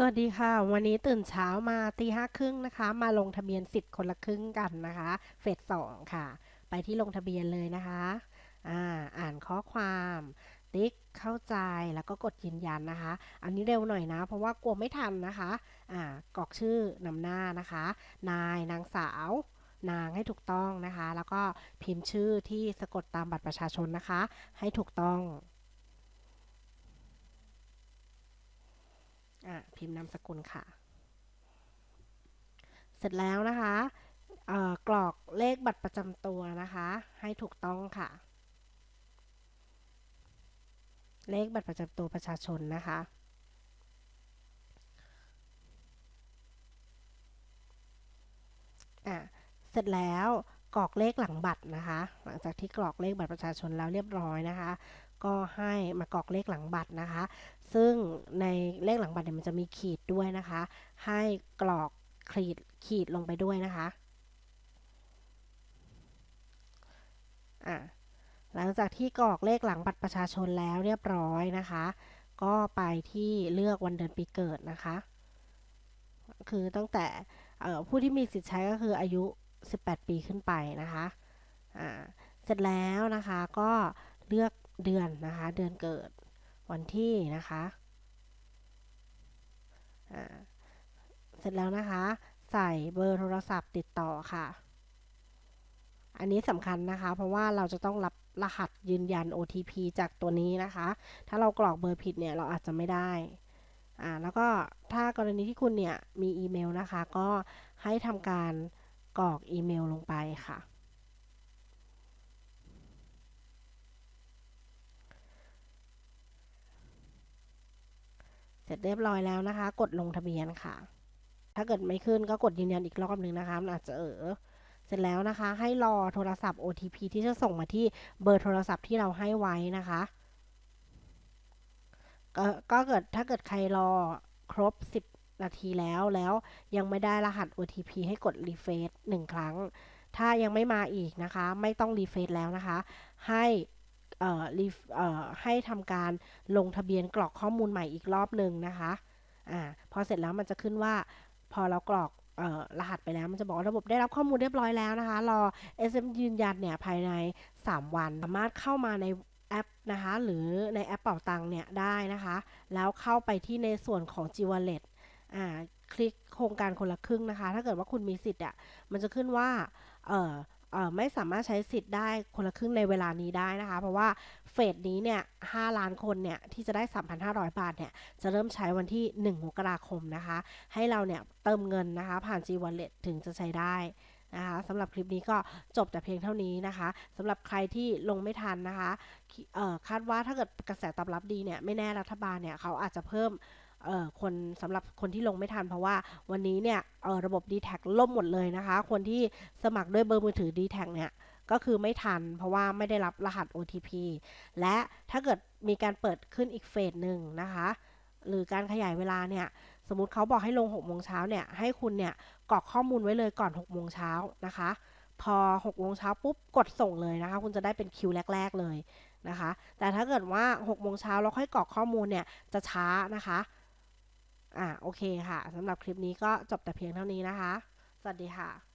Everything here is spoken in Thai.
สวัสดีค่ะ วันนี้ตื่นเช้ามาตีห้าครึ่งนะคะ มาลงทะเบียนสิทธิ์คนละครึ่งกันนะคะ เฟสสองค่ะ ไปที่ลงทะเบียนเลยนะคะอ่าอ่านข้อความ ติ๊กเข้าใจแล้วก็กดยืนยันนะคะ อันนี้เร็วหน่อยนะ เพราะว่ากลัวไม่ทันนะคะอ่ากรอกชื่อนำหน้านะคะ นายนางสาวนางให้ถูกต้องนะคะ แล้วก็พิมพ์ชื่อที่สะกดตามบัตรประชาชนนะคะ ให้ถูกต้อง อะ พิมพ์นามสกุลค่ะ เสร็จแล้วนะคะกรอกเลขบัตรประจำตัวนะคะ ให้ถูกต้องค่ะ เลขบัตรประจำตัวประชาชนนะคะ เสร็จแล้วกรอกเลขหลังบัตรนะคะ หลังจากที่กรอกเลขบัตรประชาชนแล้วเรียบร้อยนะคะ ก็ให้มากรอกเลขหลังบัตรนะคะ ซึ่งในเลขหลังบัตรเนี่ยมันจะมีขีดด้วยนะคะ ให้กรอกขีดขีดลงไปด้วยนะคะอะหลังจากที่กรอกเลขหลังบัตรประชาชนแล้วเรียบร้อยนะคะ ก็ไปที่เลือกวันเดือนปีเกิดนะคะ คือตั้งแต่ผู้ที่มีสิทธิ์ใช้ก็คืออายุ 18 ปีขึ้นไปนะคะ เสร็จแล้วนะคะก็เลือก เดือนนะคะ เดือนเกิดวันที่นะคะเสร็จแล้วนะคะ ใส่เบอร์โทรศัพท์ติดต่อค่ะ อันนี้สำคัญนะคะ เพราะว่าเราจะต้องรับรหัสยืนยัน OTP จากตัวนี้นะคะ ถ้าเรากรอกเบอร์ผิดเนี่ยเราอาจจะไม่ได้อ่าแล้วก็ถ้ากรณีที่คุณเนี่ยมีอีเมลนะคะ ก็ให้ทำการกรอกอีเมลลงไปค่ะ เสร็จเรียบร้อยแล้วนะคะ กดลงทะเบียนค่ะ ถ้าเกิดไม่ขึ้นก็กดยืนยันอีกรอบหนึ่งนะคะมันอาจจะเออเสร็จแล้วนะคะ ให้รอโทรศัพท์ OTP ที่จะส่งมาที่เบอร์โทรศัพท์ที่เราให้ไว้นะคะก็ก็เกิดถ้าเกิดใครรอครบ 10 นาทีแล้วแล้วยังไม่ได้รหัส OTP ให้กดรีเฟซหนึ่งครั้ง ถ้ายังไม่มาอีกนะคะ ไม่ต้องรีเฟซแล้วนะคะ ให้ ให้ทำการลงทะเบียนกรอกข้อมูลใหม่อีกรอบหนึ่งนะคะอ่าพอเสร็จแล้วมันจะขึ้นว่าพอเรากรอกรหัสไปแล้วมันจะบอกระบบได้รับข้อมูลเรียบร้อยแล้วนะคะ รอ SM ยืนยันเนี่ยภายใน 3 วัน สามารถเข้ามาในแอปนะคะ หรือในแอปเป่าตังเนี่ยได้นะคะ แล้วเข้าไปที่ในส่วนของ g w a l l e t อ่าคลิกโครงการคนละครึ่งนะคะ ถ้าเกิดว่าคุณมีสิทธิ์อะมันจะขึ้นว่าเออ ไม่สามารถใช้สิทธิ์ได้คนละครึ่งในเวลานี้ได้นะคะ เพราะว่าเฟสนี้เนี่ย 5 ล้านคนเนี่ย ที่จะได้ 3,500 บาทเนี่ย จะเริ่มใช้วันที่ 1 มกราคมนะคะ ให้เราเนี่ยเติมเงินนะคะ ผ่าน G Wallet ถึงจะใช้ได้นะคะสำหรับคลิปนี้ก็จบแต่เพียงเท่านี้นะคะสำหรับใครที่ลงไม่ทันนะคะคาดว่าถ้าเกิดกระแสตอบรับดีเนี่ย ไม่แน่รัฐบาลเนี่ยเขาอาจจะเพิ่ม คนสำหรับคนที่ลงไม่ทัน เพราะว่าวันนี้เนี่ยระบบ d t แทล่มหมดเลยนะคะ คนที่สมัครด้วยเบอร์มือถือ d t แทเนี่ยก็คือไม่ทันเพราะว่าไม่ได้รับรหัส OTP และถ้าเกิดมีการเปิดขึ้นอีกเฟสหนึ่งนะคะ หรือการขยายเวลาเนี่ย สมมติเขาบอกให้ลง6โมงเช้าเนี่ย ให้คุณเนี่ยกรอกข้อมูลไว้เลยก่อน6โมงเช้านะคะ พอ6โมงเช้าปุ๊บกดส่งเลยนะคะ คุณจะได้เป็นคิวแรก ๆเลยนะคะ แต่ถ้าเกิดว่า6โมงเช้าเราค่อยกรอกข้อมูลเนี่ยจะช้านะคะ อ่าโอเคค่ะสำหรับคลิปนี้ก็จบแต่เพียงเท่านี้นะคะ สวัสดีค่ะ